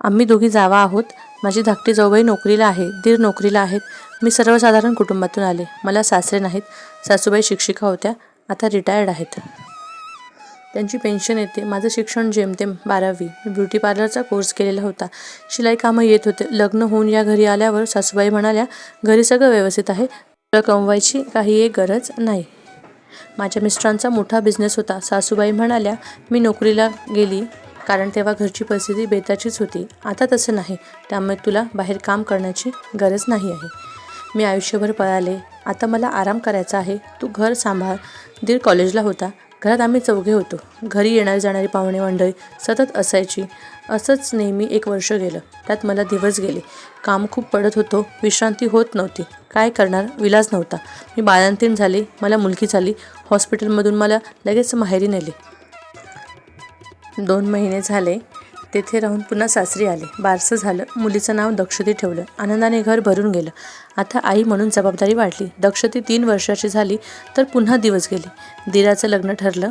आम्ही दोघी जावा आहोत. माझी धाकटी जाऊबाई नोकरीला आहे दीर नोकरीला आहेत. मी सर्वसाधारण कुटुंबातून आले. मला सासरे नाहीत. सासूबाई शिक्षिका होत्या. आता रिटायर्ड आहेत. त्यांची पेन्शन येते. माझं शिक्षण जेमतेम बारावी. मी ब्युटी पार्लरचा कोर्स केलेला होता. शिलाई कामं येत होते. लग्न होऊन या घरी आल्यावर सासूबाई म्हणाल्या घरी सगळं व्यवस्थित आहे. तुला कमवायची काही एक गरज नाही. माझ्या मिस्टरांचा मोठा बिझनेस होता. सासूबाई म्हणाल्या मी नोकरीला गेली कारण तेव्हा घरची परिस्थिती बेताचीच होती. आता तसं नाही. त्यामुळे तुला बाहेर काम करण्याची गरज नाही आहे. मी आयुष्यभर पळाले. आता मला आराम करायचा आहे. तू घर सांभाळ. दीड कॉलेजला होता. घरात आम्ही चौघे होतो. घरी येणारी जाणारी पाहुणे मंडळी सतत असायची. असंच नेहमी एक वर्ष गेलं. त्यात मला दिवस गेले. काम खूप पडत होतो. विश्रांती होत नव्हती. काय करणार? विलाज नव्हता. मी बाळंतीण झाले. मला मुलगी झाली. हॉस्पिटलमधून मला लगेच माहेरी नेले. दोन महिने झाले. तेथे राहून पुन्हा सासरी आले. बारसं झालं. मुलीचं नाव दक्षती ठेवलं. आनंदाने घर भरून गेलं. आता आई म्हणून जबाबदारी वाढली. दक्षती तीन वर्षाची झाली तर पुन्हा दिवस गेले. दिराचं लग्न ठरलं.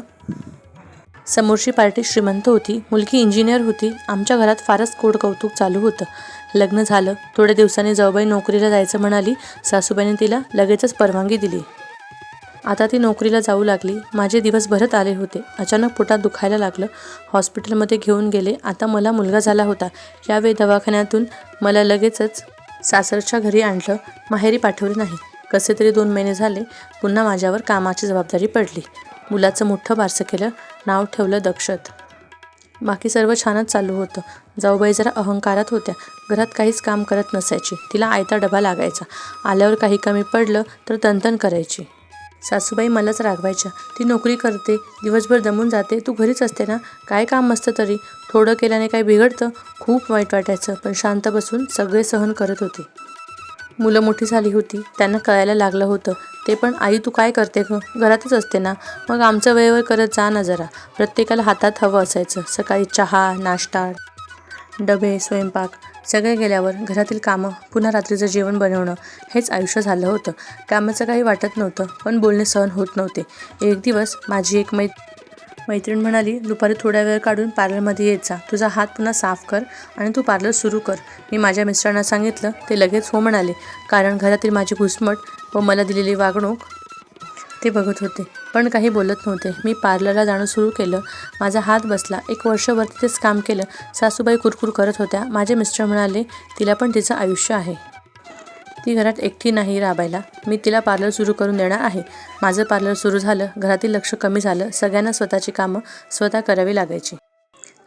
समोरची पार्टी श्रीमंत होती. मुलगी इंजिनियर होती. आमच्या घरात फारच कोड कौतुक चालू होतं. लग्न झालं. थोड्या दिवसांनी जाऊबाई नोकरीला जायचं म्हणाली. सासूबाईने तिला लगेचच परवानगी दिली. आता ती नोकरीला जाऊ लागली. माझे दिवस भरत आले होते. अचानक पोटात दुखायला लागलं. हॉस्पिटलमध्ये घेऊन गेले. आता मला मुलगा झाला होता. यावेळी दवाखान्यातून मला लगेचच सासरच्या घरी आणलं. माहेरी पाठवले नाही. कसे तरी दोन महिने झाले. पुन्हा माझ्यावर कामाची जबाबदारी पडली. मुलाचं मोठं बारसं केलं. नाव ठेवलं दक्षत. बाकी सर्व छानच चालू होतं. जाऊबाई जरा अहंकारात होत्या. घरात काहीच काम करत नसायची. तिला आयता डबा लागायचा. आल्यावर काही कमी पडलं तर तंतन करायची. सासूबाई मलाच रागवायच्या. ती नोकरी करते दिवसभर दमून जाते. तू घरीच असते ना? काय काम असतं तरी? थोडं केल्याने काय बिघडतं? खूप वाईट वाटायचं पण शांत बसून सगळे सहन करत होते. मुलं मोठी झाली होती त्यांना कळायला लागलं होतं. ते पण आई तू काय करते ग? घरातच असते ना? मग आमचं वेळेवर करत जा ना जरा. प्रत्येकाला हातात हवं असायचं. सकाळी चहा नाश्ता डबे स्वयंपाक. सगळे गेल्यावर घरातील कामं पुन्हा रात्रीचं जेवण बनवणं हेच आयुष्य झालं होतं. कामाचं काही वाटत नव्हतं पण बोलणे सहन होत नव्हते. एक दिवस माझी एक मै मैत्रीण म्हणाली दुपारी थोडा वेळ काढून पार्लरमध्ये येत जा. तुझा हात पुन्हा साफ कर आणि तू पार्लर सुरू कर. मी माझ्या मिस्टरांना सांगितलं ते लगेच हो म्हणाले कारण घरातील माझी घुसमट व मला दिलेली वागणूक ते बघत होते पण काही बोलत नव्हते. मी पार्लरला जाणं सुरू केलं. माझा हात बसला. एक वर्षभर तिथेच काम केलं. सासूबाई कुरकुर करत होत्या. माझे मिस्टर म्हणाले तिला पण तिचं आयुष्य आहे. ती घरात एकटी नाही राबायला. मी तिला पार्लर सुरू करून देणार आहे. माझं पार्लर सुरू झालं. घरातील लक्ष कमी झालं. सगळ्यांना स्वतःची कामं स्वतः करावी लागायची.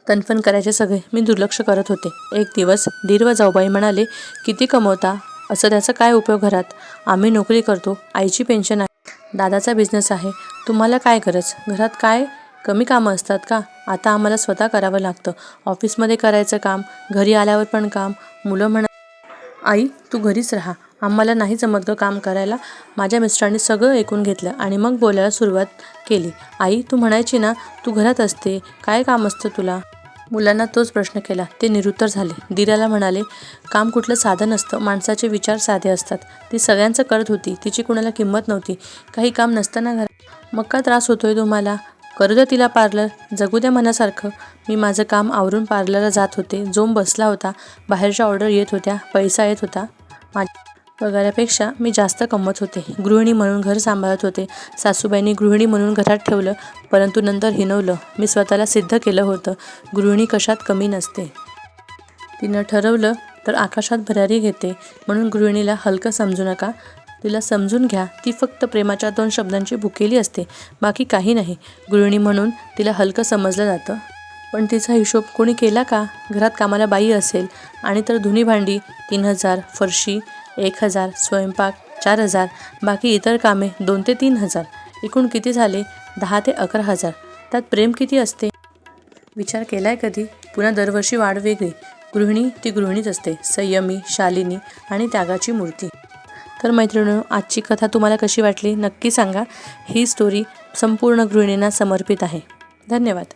तनफन करायचे सगळे. मी दुर्लक्ष करत होते. एक दिवस दीर व जाऊबाई म्हणाले किती कमवता? असं त्याचा काय उपयोग घरात? आम्ही नोकरी करतो. आईची पेन्शन आहे. दादाचा बिझनेस आहे. तुम्हाला काय गरज? घरात काय? कमी कामं असतात का? आता आम्हाला स्वतः करावं लागतं. ऑफिसमध्ये करायचं काम घरी आल्यावर पण काम मुलं म्हणा. आई तू घरीच राहा. आम्हाला नाही जमत गं काम करायला. माझ्या मिस्टरांनी सगळं ऐकून घेतलं आणि मग बोलायला सुरुवात केली. आई तू म्हणायची ना तू घरात असते. काय काम असतं तुला? मुलांना तोच प्रश्न केला. ते निरुत्तर झाले. दिराला म्हणाले काम कुठलं साधं नसतं माणसाचे विचार साधे असतात. ती सगळ्यांचं करत होती. तिची कुणाला किंमत नव्हती. काही काम नसताना घरात मग का त्रास होतोय तुम्हाला? करू द्या तिला पार्लर. जगू द्या मनासारखं. मी माझं काम आवरून पार्लरला जात होते. जोम बसला होता बाहेरच्या ऑर्डर येत होत्या पैसा येत होता. माझ्या पगारापेक्षा मी जास्त कमवत होते. गृहिणी म्हणून घर सांभाळत होते. सासूबाईंनी गृहिणी म्हणून घरात ठेवलं परंतु नंतर हिनवलं मी स्वतःला सिद्ध केलं होतं. गृहिणी कशात कमी नसते. तिनं ठरवलं तर आकाशात भरारी घेते. म्हणून गृहिणीला हलकं समजू नका. तिला समजून घ्या ती फक्त प्रेमाच्या दोन शब्दांची भुकेली असते. बाकी काही नाही. गृहिणी म्हणून तिला हलकं समजलं जातं. पण तिचा हिशोब कोणी केला का? घरात कामाला बाई असेल आणि तर धुनी भांडी तीन हजार फरशी एक हजार स्वयंपाक चार हजार बाकी इतर कामे दोन ते तीन हजार. एकूण किती झाले? दहा ते अकरा हजार. त्यात प्रेम किती असते? विचार केलाय कधी? पुन्हा दरवर्षी वाढ वेगळी. गृहिणी ती गृहिणीच असते. संयमी शालिनी आणि त्यागाची मूर्ती. तर मैत्रिणींनो आजची कथा तुम्हाला कशी वाटली? नक्की सांगा. ही स्टोरी संपूर्ण गृहिणींना समर्पित आहे. धन्यवाद.